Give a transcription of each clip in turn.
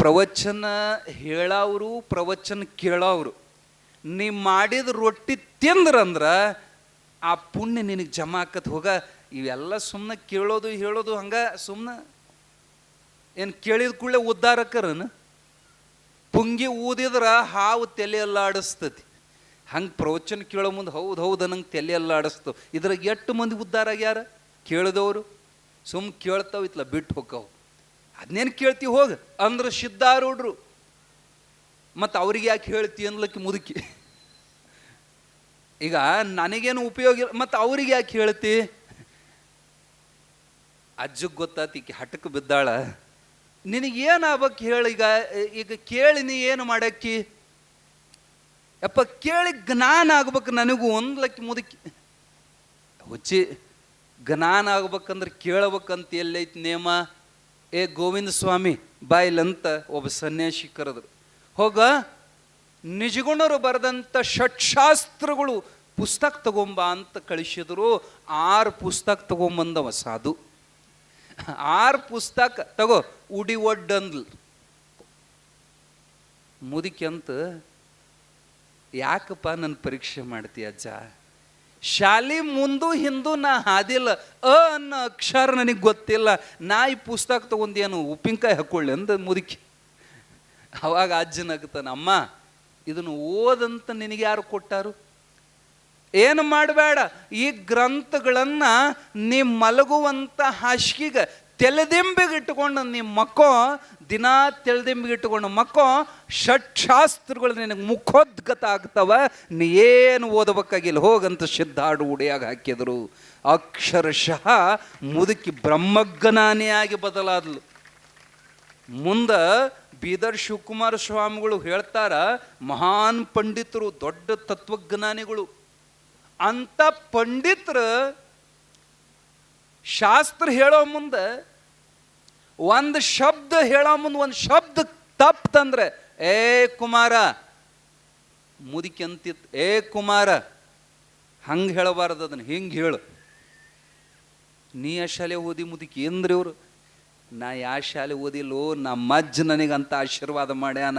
ಪ್ರವಚನ ಹೇಳವರು, ಪ್ರವಚನ ಕೇಳೋರು ನೀ ಮಾಡಿದ ರೊಟ್ಟಿ ತಿಂದ್ರಂದ್ರೆ ಆ ಪುಣ್ಯ ನಿನಗೆ ಜಮಾ ಆಕತ್. ಹೋಗ, ಇವೆಲ್ಲ ಸುಮ್ಮನೆ ಕೇಳೋದು, ಹೇಳೋದು ಹಂಗ ಸುಮ್ಮನೆ ಏನು ಕೇಳಿದ ಕೂಡಲೇ ಉದ್ಧಾರಕ್ಕರನ ಪುಂಗಿ ಊದಿದ್ರೆ ಹಾವು ತಲೆ ಎಲ್ಲ ಆಡಿಸ್ತತಿ ಹಂಗೆ ಪ್ರವಚನ ಕೇಳೋ ಮುಂದೆ ಹೌದು ಹೌದು ನಂಗೆ ತಲೆ ಎಲ್ಲ ಆಡಿಸ್ತು ಇದ್ರಾಗ ಎಷ್ಟು ಮಂದಿ ಉದ್ಧಾರ ಆಗ್ಯಾರ? ಕೇಳಿದವರು. ಸುಮ್ ಕೇಳ್ತಾವ ಇತ್ಲ ಬಿಟ್ಟು ಹೋಗ್ತಾವ ಅದನ್ನೇನು ಕೇಳ್ತಿ ಹೋಗ? ಅಂದ್ರೆ ಸಿದ್ಧಾರೂಢರು ಮತ್ತು ಅವ್ರಿಗೆ ಯಾಕೆ ಹೇಳ್ತಿ ಅನ್ಲಕ್ಕೆ ಮುದುಕಿ. ಈಗ ನನಗೇನು ಉಪಯೋಗ ಇಲ್ಲ, ಮತ್ತು ಅವ್ರಿಗೆ ಯಾಕೆ ಹೇಳ್ತಿ? ಅಜ್ಜಗೆ ಗೊತ್ತಾತಿ ಈಕೆ ಹಟಕ್ಕೆ ಬಿದ್ದಾಳ. ನಿನಗೇನು ಆಗ್ಬೇಕು ಹೇಳಿ ಈಗ ಈಗ ಕೇಳಿ ನೀ ಏನು ಮಾಡಕ್ಕಿ? ಯಪ್ಪ, ಕೇಳಿ ಜ್ಞಾನ ಆಗ್ಬೇಕು ನನಗೂ ಒಂದ್ಲಕ್ಕಿ ಮುದುಕಿ. ಹುಚ್ಚಿ, ಜ್ಞಾನ ಆಗ್ಬೇಕಂದ್ರೆ ಕೇಳಬೇಕಂತ ಎಲ್ಲೈತಿ ನೇಮ? ಏ ಗೋವಿಂದ ಸ್ವಾಮಿ, ಬಾಯಿಲಂತ ಒಬ್ಬ ಸನ್ಯಾಸಿ ಕರೆದ್ರು. ಹೋಗ, ನಿಜಗುಣರು ಬರೆದಂಥ ಷಟ್ಶಾಸ್ತ್ರಗಳು ಪುಸ್ತಕ ತಗೊಂಬ ಅಂತ ಕಳಿಸಿದ್ರು. ಆರು ಪುಸ್ತಕ ತಗೊಂಬಂದವ ಸಾಧು. ಆರು ಪುಸ್ತಕ, ತಗೋ, ಉಡಿ ಒಡ್ಡಂದ್ಲು ಮುದುಕಿ ಅಂತ, ಯಾಕಪ್ಪ ನನ್ನ ಪರೀಕ್ಷೆ ಮಾಡ್ತೀಯ ಅಜ್ಜ? ಶಾಲಿ ಮುಂದು ಹಿಂದೂ ನಾ ಹಾದಿಲ್ಲ. ಅ ಅನ್ನೋ ಅಕ್ಷರ ನನಗೆ ಗೊತ್ತಿಲ್ಲ. ನಾ ಈ ಪುಸ್ತಕ ತಗೊಂಡೇನು ಉಪ್ಪಿನಕಾಯಿ ಹಾಕೊಳ್ಳಿ ಅಂದ ಮುದುಕಿ. ಅವಾಗ ಅಜ್ಜನಾಗ್ತಾನ ಅಮ್ಮ, ಇದನ್ನು ಓದಂತ ನಿನಗೆ ಯಾರು ಕೊಟ್ಟಾರು? ಏನು ಮಾಡಬೇಡ, ಈ ಗ್ರಂಥಗಳನ್ನ ನೀ ಮಲಗುವಂಥ ಹಾಸಿಗೆಗೆ ತೆಲೆದಿಂಬಿಗೆ ನಿಮ್ಮ ಮಕ್ಕೋ, ದಿನಾ ತೆಲೆದಿಂಬಿಗಿಟ್ಟುಕೊಂಡು ಮಕ್ಕೋ ಮಕ್ಕೋ ಷಟ್ಶಾಸ್ತ್ರಗಳು ನಿನಗೆ ಮುಖೋದ್ಗತ ಆಗ್ತವ, ನೀ ಏನು ಓದಬೇಕಾಗಿಲ್ಲ, ಹೋಗಂತ ಸಿದ್ಧಾಡು ಉಡಿಯಾಗಿ ಹಾಕಿದರು. ಅಕ್ಷರಶಃ ಮುದುಕಿ ಬ್ರಹ್ಮಜ್ಞಾನಿಯಾಗಿ ಬದಲಾದ್ಲು. ಮುಂದೆ ಬೀದರ್ ಶಿವಕುಮಾರ ಸ್ವಾಮಿಗಳು ಹೇಳ್ತಾರ, ಮಹಾನ್ ಪಂಡಿತರು ದೊಡ್ಡ ತತ್ವಜ್ಞಾನಿಗಳು. ಅಂತ ಪಂಡಿತರು ಶಾಸ್ತ್ರ ಹೇಳೋ ಮುಂದೆ ಒಂದು ಶಬ್ದ ಹೇಳೋ ಮುಂದೆ ಒಂದು ಶಬ್ದ ತಪ್ಪಂದ್ರೆ ಏ ಕುಮಾರ, ಮುದುಕಿ ಏ ಕುಮಾರ, ಹಂಗೆ ಹೇಳಬಾರ್ದು ಅದನ್ನು, ಹಿಂಗೆ ಹೇಳು. ನೀ ಆ ಶಾಲೆ ಓದಿ ಮುದುಕಿ ಏನ್ರಿ ಇವರು? ನಾ ಯಾ ಶಾಲೆ ಓದಿಲ್ಲೋ ನಮ್ಮ ಅಜ್ಜ ನನಗಂತ ಆಶೀರ್ವಾದ ಮಾಡ್ಯಾನ.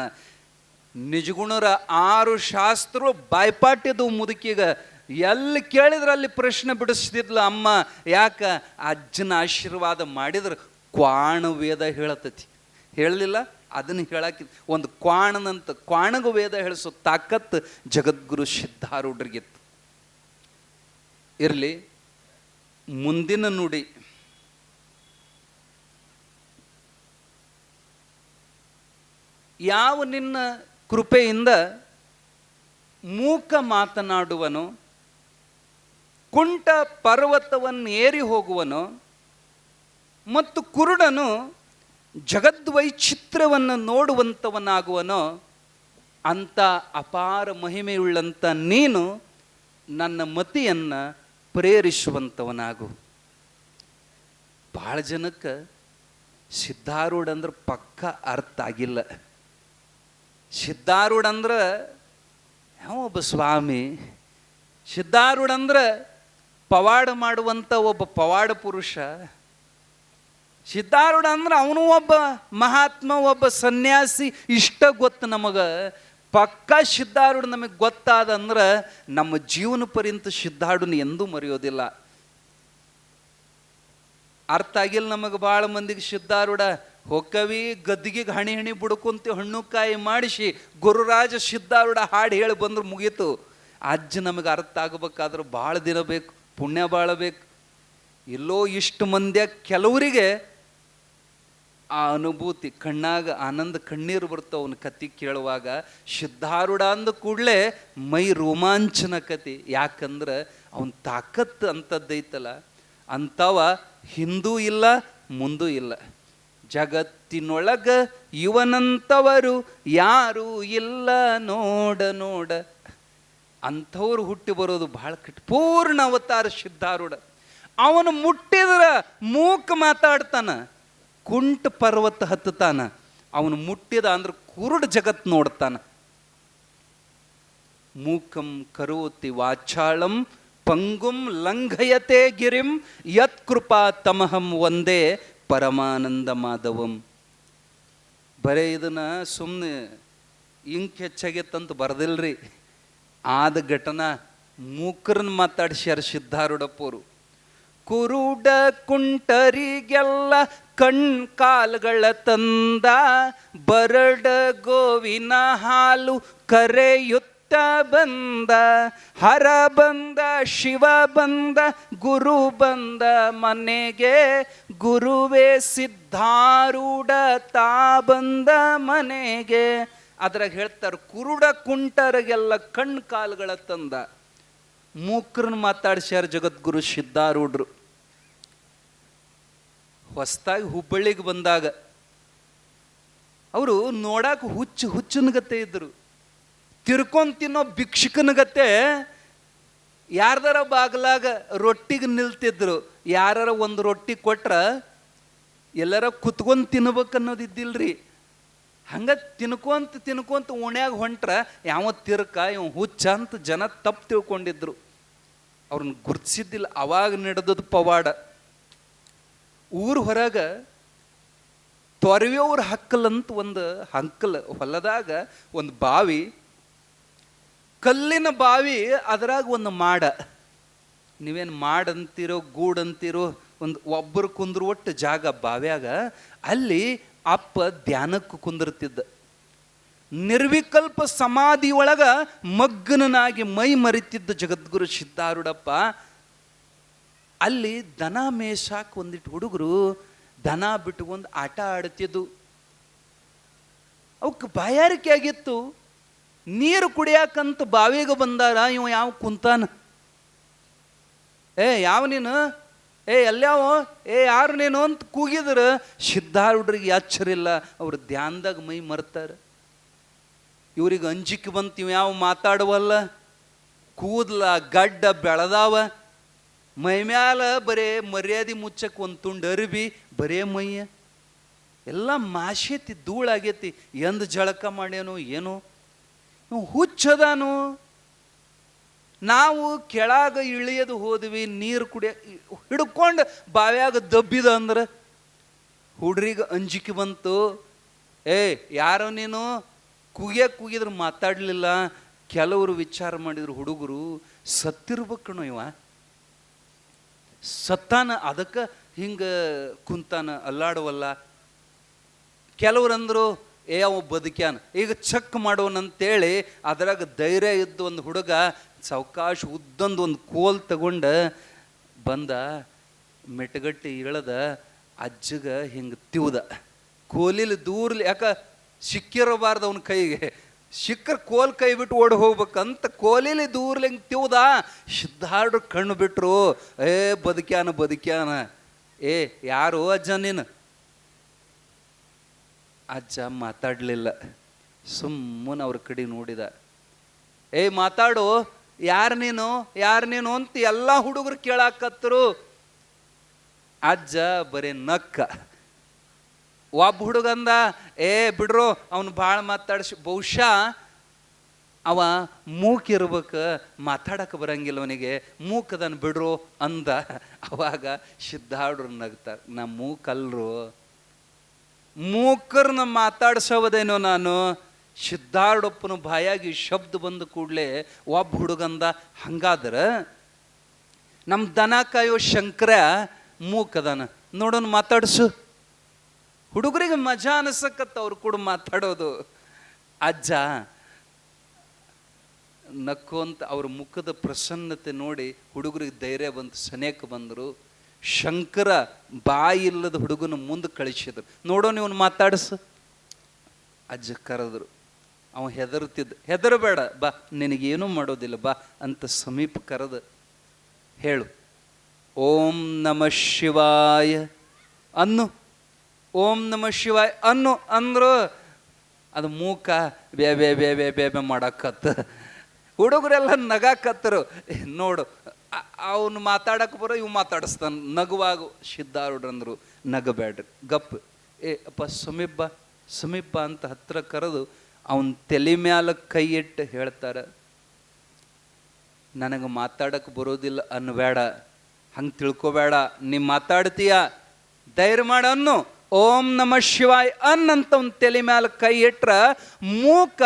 ನಿಜಗುಣರ ಆರು ಶಾಸ್ತ್ರ ಬಾಯ್ಪಾಟಿದ್ದು ಮುದುಕಿಗ. ಎಲ್ಲಿ ಕೇಳಿದ್ರೆ ಅಲ್ಲಿ ಪ್ರಶ್ನೆ ಬಿಡಿಸ್ತಿದ್ಲು, ಅಮ್ಮ, ಯಾಕ ಅಜ್ಜನ ಆಶೀರ್ವಾದ ಮಾಡಿದ್ರೆ? ಕ್ವಾಣ ವೇದ ಹೇಳತತಿ. ಹೇಳಲಿಲ್ಲ? ಅದನ್ನು ಹೇಳಕ್ಕೆ ಒಂದು ಕ್ವಾಣನಂತ, ಕ್ವಾಣಗ ವೇದ ಹೇಳಿಸೋ ತಾಕತ್ತು ಜಗದ್ಗುರು ಸಿದ್ಧಾರೂಢರಿಗಿತ್ತು. ಇರಲಿ, ಮುಂದಿನ ನುಡಿ. ಯಾವ ನಿನ್ನ ಕೃಪೆಯಿಂದ ಮೂಕ ಮಾತನಾಡುವನು, ಕುಂಟ ಪರ್ವತವನ್ನು ಏರಿ ಹೋಗುವನು ಮತ್ತು ಕುರುಡನು ಜಗದ್ವೈಚಿತ್ರವನ್ನು ನೋಡುವಂಥವನಾಗುವನೋ ಅಂಥ ಅಪಾರ ಮಹಿಮೆಯುಳ್ಳಂಥ ನೀನು ನನ್ನ ಮತಿಯನ್ನು ಪ್ರೇರಿಸುವಂಥವನಾಗು. ಭಾಳ ಜನಕ್ಕೆ ಸಿದ್ಧಾರೂಢ ಅಂದ್ರೆ ಪಕ್ಕ ಅರ್ಥ ಆಗಿಲ್ಲ. ಸಿದ್ಧಾರೂಢ ಅಂದ್ರೆ ಯಾವ ಒಬ್ಬ ಸ್ವಾಮಿ ಸಿದ್ಧಾರೂಢ ಅಂದ್ರೆ ಪವಾಡ ಮಾಡುವಂಥ ಒಬ್ಬ ಪವಾಡ ಪುರುಷ ಸಿದ್ಧಾರೂಢ ಅಂದ್ರೆ ಅವನು ಒಬ್ಬ ಮಹಾತ್ಮ, ಒಬ್ಬ ಸನ್ಯಾಸಿ. ಇಷ್ಟ ಗೊತ್ತು ನಮಗೆ. ಪಕ್ಕ ಸಿದ್ಧಾರೂಢ ನಮಗೆ ಗೊತ್ತಾದ ಅಂದ್ರೆ ನಮ್ಮ ಜೀವನ ಪರ್ಯಂತ ಸಿದ್ಧಾರೂಢನ ಎಂದೂ ಮರೆಯೋದಿಲ್ಲ. ಅರ್ಥ ಆಗಿಲ್ಲ ನಮಗೆ ಭಾಳ ಮಂದಿಗೆ ಸಿದ್ಧಾರೂಢ. ಹೊಕ್ಕವಿ ಗದ್ದಿಗೆ ಹಣಿ ಹಣಿ ಬುಡ್ಕೊಂತ ಹಣ್ಣು ಕಾಯಿ ಮಾಡಿಸಿ ಗುರುರಾಜ ಸಿದ್ಧಾರೂಢ ಹಾಡು ಹೇಳಿ ಬಂದ್ರೆ ಮುಗೀತು. ಅಜ್ಜ ನಮಗೆ ಅರ್ಥ ಆಗಬೇಕಾದ್ರೆ ಭಾಳ ದಿನ ಬೇಕು, ಪುಣ್ಯ ಭಾಳ ಬೇಕು ಎಲ್ಲೋ ಇಷ್ಟು ಮಂದ್ಯ ಕೆಲವರಿಗೆ ಆ ಅನುಭೂತಿ, ಕಣ್ಣಾಗ ಆನಂದ, ಕಣ್ಣೀರು ಬರ್ತವೆ ಅವನ ಕತಿ ಕೇಳುವಾಗ. ಸಿದ್ಧಾರೂಢ ಅಂದ ಕೂಡಲೇ ಮೈ ರೋಮಾಂಚನ ಕತಿ. ಯಾಕಂದ್ರೆ ಅವನ ತಾಕತ್ ಅಂಥದ್ದೈತಲ್ಲ ಅಂಥವ ಹಿಂದೂ ಇಲ್ಲ, ಮುಂದೂ ಇಲ್ಲ. ಜಗತ್ತಿನೊಳಗ ಇವನಂಥವರು ಯಾರೂ ಇಲ್ಲ, ನೋಡ ನೋಡ. ಅಂಥವ್ರು ಹುಟ್ಟಿ ಬರೋದು ಬಹಳ ಕಟ್ ಪೂರ್ಣ ಅವತಾರ ಸಿದ್ಧಾರೂಢ ಅವನು ಮುಟ್ಟಿದ್ರ ಮೂಕ್ ಮಾತಾಡ್ತಾನ. ಕುಂಟ ಪರ್ವತ ಹತ್ತತಾನ ಅವನು ಮುಟ್ಟಿದ ಅಂದ್ರೆ ಕುರುಡು ಜಗತ್ ನೋಡ್ತಾನ. ಮೂಕಂ ಕರೋತಿ ವಾಚಾಳಂ, ಪಂಗುಂ ಲಂಘಯತೆ ಗಿರಿಂ, ಯತ್ ಕೃಪಾ ತಮಹಂ ಒಂದೇ ಪರಮಾನಂದ ಮಾಧವಂ. ಬರೇ ಇದನ್ನ ಸುಮ್ಮನೆ ಇಂಕ್ ಹೆಚ್ಚಾಗಿತ್ತಂತ ಬರದಿಲ್ರಿ. ಆದ ಘಟನಾ ಮೂಕರನ್ನ ಮಾತಾಡ್ಸ್ಯಾರ ಸಿದ್ಧಾರೂಢಪ್ಪರು ಕುರುಡ ಕುಂಟರಿಗೆಲ್ಲ ಕಣ್ ಕಾಲ್ಗಳ ತಂದ ಬರಡ ಗೋವಿನ ಹಾಲು ಕರೆಯುತ್ತ ಬಂದ, ಹರ ಬಂದ, ಶಿವ ಬಂದ, ಗುರು ಬಂದ ಮನೆಗೆ ಗುರುವೇ ಸಿದ್ಧಾರೂಢ ತಾ ಬಂದ ಮನೆಗೆ. ಅದ್ರಾಗ ಹೇಳ್ತಾರೆ, ಕುರುಡ ಕುಂಟರಿಗೆಲ್ಲ ಕಣ್ ಕಾಲ್ಗಳ ತಂದ. ಮೂಕ್ರನ್ನ ಮಾತಾಡ್ಸ್ಯಾರ ಜಗದ್ಗುರು ಸಿದ್ಧಾರೂಢರು. ಹೊಸ್ದಾಗಿ ಹುಬ್ಬಳ್ಳಿಗೆ ಬಂದಾಗ ಅವರು ನೋಡಕ್ಕೆ ಹುಚ್ಚು ಹುಚ್ಚನಗತ್ತೆ ಇದ್ದರು ತಿರ್ಕೊಂಡು ತಿನ್ನೋ ಭಿಕ್ಷುಕನಗತ್ತೆ ಯಾರ್ದಾರ ಬಾಗ್ಲಾಗ ರೊಟ್ಟಿಗೆ ನಿಲ್ತಿದ್ರು. ಯಾರ ಒಂದು ರೊಟ್ಟಿ ಕೊಟ್ರ ಎಲ್ಲರ ಕುತ್ಕೊಂಡು ತಿನ್ಬೇಕು ಅನ್ನೋದಿದ್ದಿಲ್ರಿ ಹಂಗೆ ತಿನ್ಕೊಂತ ತಿನ್ಕೊಂತ ಓಣ್ಯಾಗ ಹೊಂಟ್ರ ಯಾವ ತಿರ್ಕ, ಇವ ಹುಚ್ಚ ಅಂತ ಜನ ತಪ್ಪು ತಿಳ್ಕೊಂಡಿದ್ರು. ಅವ್ರನ್ನ ಗುರ್ತಿಸಿದ್ದಿಲ್ಲ, ಅವಾಗ ನಡೆದದ್ದು ಪವಾಡ. ಊರ ಹೊರಗ ತೊರವೆಯವ್ರ ಹಕ್ಕಲ್ ಅಂತ ಒಂದು ಹಂಕಲ್ ಹೊಲದಾಗ ಒಂದು ಬಾವಿ, ಕಲ್ಲಿನ ಬಾವಿ ಅದರಾಗ ಒಂದು ಮಾಡ. ನೀವೇನು ಮಾಡಂತಿರೋ, ಗೂಡಂತಿರೋ ಒಂದು ಒಬ್ಬರು ಕುಂದ್ರು ಒಟ್ಟು ಜಾಗ ಬಾವ್ಯಾಗ, ಅಲ್ಲಿ ಅಪ್ಪ ಧ್ಯಾನಕ್ಕೆ ಕುಂದಿರ್ತಿದ್ದ. ನಿರ್ವಿಕಲ್ಪ ಸಮಾಧಿ ಒಳಗ ಮಗ್ಗನನಾಗಿ ಮೈ ಮರಿತಿದ್ದ ಜಗದ್ಗುರು ಸಿದ್ಧಾರೂಢಪ್ಪ ಅಲ್ಲಿ ದನ ಮೇಷಾಕ್ ಒಂದಿಟ್ಟು ಹುಡುಗರು ದನ ಬಿಟ್ಕೊಂಡು ಆಟ ಆಡ್ತಿದ್ದು ಅವಕ್ಕೆ ಬಾಯಾರಿಕೆ ಆಗಿತ್ತು. ನೀರು ಕುಡಿಯಾಕಂತ ಬಾವಿಗೆ ಬಂದಾರ, ಇವ ಯಾವ ಕುಂತಾನ? ಏ, ಯಾವ ನೀನು? ಏ ಎಲ್ಲಾವ ಏ, ಯಾರು ನೀನು ಅಂತ ಕೂಗಿದ್ರ ಸಿದ್ಧಾರ್ಡ್ರಿಗೆ ಎಚ್ಚರಿಲ್ಲ ಅವ್ರ ಧ್ಯಾನದಾಗ ಮೈ ಮರ್ತಾರ. ಇವ್ರಿಗೆ ಅಂಜಿಕೆ ಬಂತು ಇವ್ ಯಾವ ಮಾತಾಡುವಲ್ಲ? ಕೂದಲ ಗಡ್ಡ ಬೆಳೆದಾವ. ಮೈ ಮ್ಯಾಲ ಬರೇ ಮರ್ಯಾದೆ ಮುಚ್ಚಕ್ಕೆ ಒಂದು ತುಂಡು ಅರಿಬಿ, ಬರೇ ಮೈಯ. ಎಲ್ಲ ಮಾಶೇತಿ ಧೂಳಾಗೈತಿ ಎಂದ ಜಳಕ ಮಾಡ್ಯಾನೋ ಏನೋ. ಇವ್ ಹುಚ್ಚದಾನು. ನಾವು ಕೆಳಗ ಇಳಿಯದು ಹೋದ್ವಿ, ನೀರು ಕುಡಿಯ, ಹಿಡ್ಕೊಂಡು ಬಾವ್ಯಾಗ ದಬ್ಬಿದ ಅಂದ್ರೆ ಹುಡ್ರಿಗೆ ಅಂಜಿಕೆ ಬಂತು. ಏ, ಯಾರೋ ನೀನು? ಕುಗಿಯ ಕುಗಿದ್ರೆ ಮಾತಾಡಲಿಲ್ಲ. ಕೆಲವರು ವಿಚಾರ ಮಾಡಿದ್ರು ಹುಡುಗರು ಸತ್ತಿರ್ಬೇಕಣೋ ಇವ. ಸತ್ತಾನ ಅದಕ್ಕೆ ಹಿಂಗೆ ಕುಂತಾನ ಅಲ್ಲಾಡುವಲ್ಲ. ಕೆಲವ್ರಂದ್ರು, ಏ, ಅವ ಬದುಕ್ಯಾನ. ಈಗ ಚೆಕ್ ಮಾಡೋನಂತೇಳಿ ಅದ್ರಾಗ ಧೈರ್ಯ ಇದ್ದ ಒಂದು ಹುಡುಗ ಸಾವಕಾಶ ಉದ್ದಂದು ಒಂದು ಕೋಲ್ ತಗೊಂಡು ಬಂದ ಮೆಟಗಟ್ಟಿ ಇಳದ ಅಜ್ಜಗ ಹಿಂಗೆ ತಿವ್ದ. ಕೋಲಿಲಿ ದೂರ್ಲಿ ಯಾಕ ಸಿಕ್ಕಿರಬಾರ್ದು ಅವನ ಕೈಗೆ. ಸಿಕ್ಕರ್ ಕೋಲ್ ಕೈ ಬಿಟ್ಟು ಓಡಿ ಹೋಗ್ಬೇಕಂತ ಕೋಲಿಲಿ ದೂರ್ಲಿಂಗ್ ತಿವ್ದ ಸಿದ್ಧಾರ್ಡ್ರು ಕಣ್ಣು ಬಿಟ್ರು, ಏ, ಬದುಕ್ಯಾನ ಬದುಕ್ಯಾನ, ಏ, ಯಾರು ಅಜ್ಜ ನೀನು? ಅಜ್ಜ ಮಾತಾಡಲಿಲ್ಲ. ಸುಮ್ಮನೆ ಅವ್ರ ಕಡೆ ನೋಡಿದ. ಏ, ಮಾತಾಡು, ಯಾರು ನೀನು ಯಾರು ನೀನು ಅಂತ ಎಲ್ಲ ಹುಡುಗರು ಕೇಳಾಕತ್ತರು ಅಜ್ಜ ಬರೀ ನಕ್ಕ. ಒಬ್ಬ ಹುಡುಗಂದ, ಏ, ಬಿಡ್ರು, ಅವನು ಭಾಳ ಮಾತಾಡ್ಸಿ, ಬಹುಶಃ ಅವ ಮೂಕಿರ್ಬೇಕು ಮಾತಾಡಕ್ಕೆ ಬರಂಗಿಲ್ಲ ಅವನಿಗೆ. ಮೂಕದನ್ನು ಬಿಡ್ರು ಅಂದ. ಅವಾಗ ಸಿದ್ಧಾಡ್ರು ನಗ್ತಾರೆ, ನಾ ಮೂಕಲ್ರು. ಮೂಕರ್ನ ಮಾತಾಡ್ಸೋದೇನೋ ನಾನು. ಸಿದ್ಧಾರ್ಡಪ್ಪನ ಬಾಯಾಗಿ ಶಬ್ದ ಬಂದ ಕೂಡಲೇ ಒಬ್ಬ ಹುಡುಗಂದ, ಹಂಗಾದ್ರೆ ನಮ್ಮ ದನ ಕಾಯೋ ಶಂಕರ ಮೂಕದನ ನೋಡೋಣ ಮಾತಾಡ್ಸು. ಹುಡುಗರಿಗೆ ಮಜಾ ಅನಿಸಕತ್ತ ಅವ್ರು ಕೂಡ ಮಾತಾಡೋದು. ಅಜ್ಜ, ನಕ್ಕೊಂತ ಅವ್ರ ಮುಖದ ಪ್ರಸನ್ನತೆ ನೋಡಿ ಹುಡುಗರಿಗೆ ಧೈರ್ಯ ಬಂತು. ಸನೇಕ ಬಂದರು. ಶಂಕರ ಬಾಯಿ ಇಲ್ಲದ ಹುಡುಗನ ಮುಂದೆ ಕಳಿಸಿದ್ರು. ನೋಡೋ ನೀವನ್ನು ಮಾತಾಡಿಸು. ಅಜ್ಜ ಕರೆದ್ರು. ಅವ ಹೆದರ್ತಿದ್ದ. ಹೆದರಬೇಡ, ಬಾ, ನಿನಗೇನು ಮಾಡೋದಿಲ್ಲ, ಬಾ, ಅಂತ ಸಮೀಪ ಕರೆದು ಹೇಳು. ಓಂ ನಮ ಶಿವಾಯ. ಅನ್ನು. ಓಂ ನಮ ಶಿವಾಯ ಅನ್ನು ಅಂದ್ರು ಅದು ಮೂಕ ಬೇ ಬೇ ಬೇ ಬೇ ಬೇ ಬೇ ಮಾಡಕ್ಕತ್ತ ಹುಡುಗರೆಲ್ಲ ನಗಾಕತ್ತರು ನೋಡು ಅವನು ಮಾತಾಡಕ್ಕೆ ಬರೋ ಇವ್ ಮಾತಾಡಿಸ್ತಾನ. ನಗುವಾಗ ಸಿದ್ಧಾರುಡ್ರಂದ್ರು ನಗಬೇಡ್ರಿ ಗಪ್. ಏ, ಅಪ್ಪ ಸುಮಿಬ್ಬ ಸುಮಿಬ್ಬ ಅಂತ ಹತ್ರ ಕರೆದು ಅವನ ತಲೆ ಮ್ಯಾಲ ಕೈ ಇಟ್ಟು ಹೇಳ್ತಾರೆ, ನನಗೆ ಮಾತಾಡಕ್ಕೆ ಬರೋದಿಲ್ಲ ಅನ್ನಬೇಡ. ಹಂಗೆ ತಿಳ್ಕೊಬೇಡ. ನೀ ಮಾತಾಡ್ತೀಯ? ಧೈರ್ಯ ಮಾಡ ಅನ್ನು. ಓಂ ನಮ ಶಿವಾಯ್ ಅನ್ ಅಂತ ಒಂದು ತಲೆ ಮ್ಯಾಲ ಕೈ ಇಟ್ರ ಮೂಕ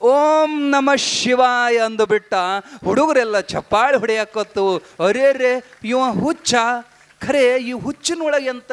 ಓಂ ನಮ ಶಿವಾಯ ಅಂದುಬಿಟ್ಟ ಹುಡುಗರೆಲ್ಲ ಚಪ್ಪಾಳೆ ಹೊಡೆಯಾಕತ್ತು. ಅರೇ ರೇ ಇವ ಹುಚ್ಚ. ಖರೆ, ಈ ಹುಚ್ಚಿನೊಳಗೆ ಎಂತ